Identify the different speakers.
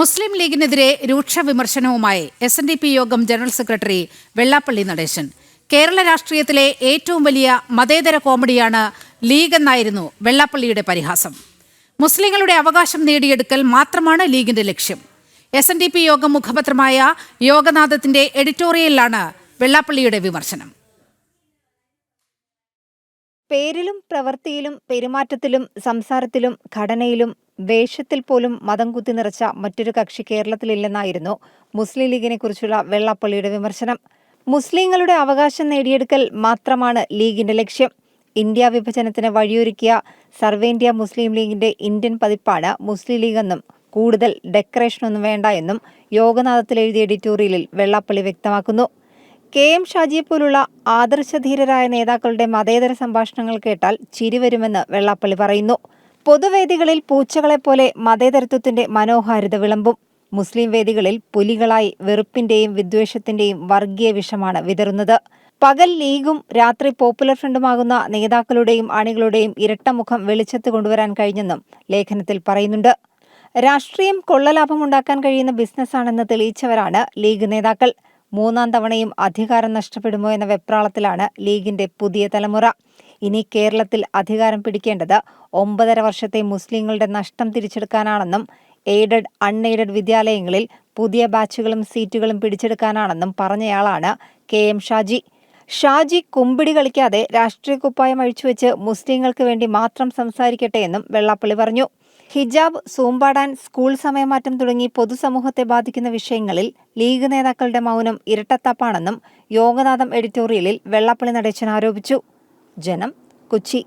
Speaker 1: മുസ്ലിം ലീഗിനെതിരെ രൂക്ഷ വിമർശനവുമായി എസ് എൻ ഡി പി യോഗം ജനറൽ സെക്രട്ടറി വെള്ളാപ്പള്ളി നടേശൻ. കേരള രാഷ്ട്രീയത്തിലെ ഏറ്റവും വലിയ മതേതര കോമഡിയാണ് ലീഗ് എന്നായിരുന്നു വെള്ളാപ്പള്ളിയുടെ പരിഹാസം. മുസ്ലിങ്ങളുടെ അവകാശം നേടിയെടുക്കൽ മാത്രമാണ് ലീഗിന്റെ ലക്ഷ്യം. എസ് എൻ ഡി പി യോഗം മുഖപത്രമായ യോഗനാഥത്തിന്റെ എഡിറ്റോറിയലിലാണ് വെള്ളാപ്പള്ളിയുടെ വിമർശനം.
Speaker 2: പേരിലും പ്രവൃത്തിയിലും പെരുമാറ്റത്തിലും സംസാരത്തിലും ഘടനയിലും വേഷത്തിൽ പോലും മതം കുത്തി നിറച്ച മറ്റൊരു കക്ഷി കേരളത്തിലില്ലെന്നായിരുന്നു മുസ്ലിം ലീഗിനെ കുറിച്ചുള്ള വെള്ളാപ്പള്ളിയുടെ വിമർശനം. മുസ്ലിങ്ങളുടെ അവകാശം നേടിയെടുക്കൽ മാത്രമാണ് ലീഗിന്റെ ലക്ഷ്യം. ഇന്ത്യ വിഭജനത്തിന് വഴിയൊരുക്കിയ സർവേന്ത്യ മുസ്ലിം ലീഗിന്റെ ഇന്ത്യൻ പതിപ്പാണ് മുസ്ലിം ലീഗ് എന്നും കൂടുതൽ ഡെക്കറേഷനൊന്നും വേണ്ട എന്നും യോഗനാഥത്തിൽ എഴുതിയ എഡിറ്റോറിയലിൽ വെള്ളാപ്പള്ളി വ്യക്തമാക്കുന്നു. കെ എം ഷാജിയെ പോലുള്ള ആദർശധീരരായ നേതാക്കളുടെ മതേതര സംഭാഷണങ്ങൾ കേട്ടാൽ ചിരിവരുമെന്ന് വെള്ളാപ്പള്ളി പറയുന്നു. പൊതുവേദികളിൽ പൂച്ചകളെപ്പോലെ മതേതരത്വത്തിന്റെ മനോഹാരിത വിളമ്പും മുസ്ലിം വേദികളിൽ പുലികളായി വെറുപ്പിന്റെയും വിദ്വേഷത്തിന്റെയും വർഗീയ വിഷമാണ് വിതറുന്നത്. പകൽ ലീഗും രാത്രി പോപ്പുലർ ഫ്രണ്ടുമാകുന്ന നേതാക്കളുടെയും അണികളുടെയും ഇരട്ടമുഖം വെളിച്ചത്ത് കൊണ്ടുവരാൻ കഴിഞ്ഞെന്നും ലേഖനത്തിൽ പറയുന്നുണ്ട്. രാഷ്ട്രീയം കൊള്ളലാഭമുണ്ടാക്കാൻ കഴിയുന്ന ബിസിനസ്സാണെന്ന് തെളിയിച്ചവരാണ് ലീഗ് നേതാക്കൾ. മൂന്നാം തവണയും അധികാരം നഷ്ടപ്പെടുമോ എന്ന വെപ്രാളത്തിലാണ് ലീഗിന്റെ പുതിയ തലമുറ. ഇനി കേരളത്തിൽ അധികാരം പിടിക്കേണ്ടത് ഒമ്പതര വർഷത്തെ മുസ്ലിങ്ങളുടെ നഷ്ടം തിരിച്ചെടുക്കാനാണെന്നും എയ്ഡഡ് അൺഎയ്ഡഡ് വിദ്യാലയങ്ങളിൽ പുതിയ ബാച്ചുകളും സീറ്റുകളും പിടിച്ചെടുക്കാനാണെന്നും പറഞ്ഞയാളാണ് കെ എം ഷാജി. ഷാജി കുമ്പിടി കളിക്കാതെ രാഷ്ട്രീയ കുപ്പായം അഴിച്ചുവെച്ച് മുസ്ലിങ്ങൾക്ക് വേണ്ടി മാത്രം സംസാരിക്കട്ടെ എന്നും വെള്ളാപ്പള്ളി പറഞ്ഞു. ഹിജാബ് സൂമ്പാടാൻ സ്കൂൾ സമയമാറ്റം തുടങ്ങി പൊതുസമൂഹത്തെ ബാധിക്കുന്ന വിഷയങ്ങളിൽ ലീഗ് നേതാക്കളുടെ മൗനം ഇരട്ടത്താപ്പാണെന്നും യോഗനാഥം എഡിറ്റോറിയലിൽ വെള്ളാപ്പള്ളി നടേശൻ ആരോപിച്ചു. ജനം കൊച്ചി.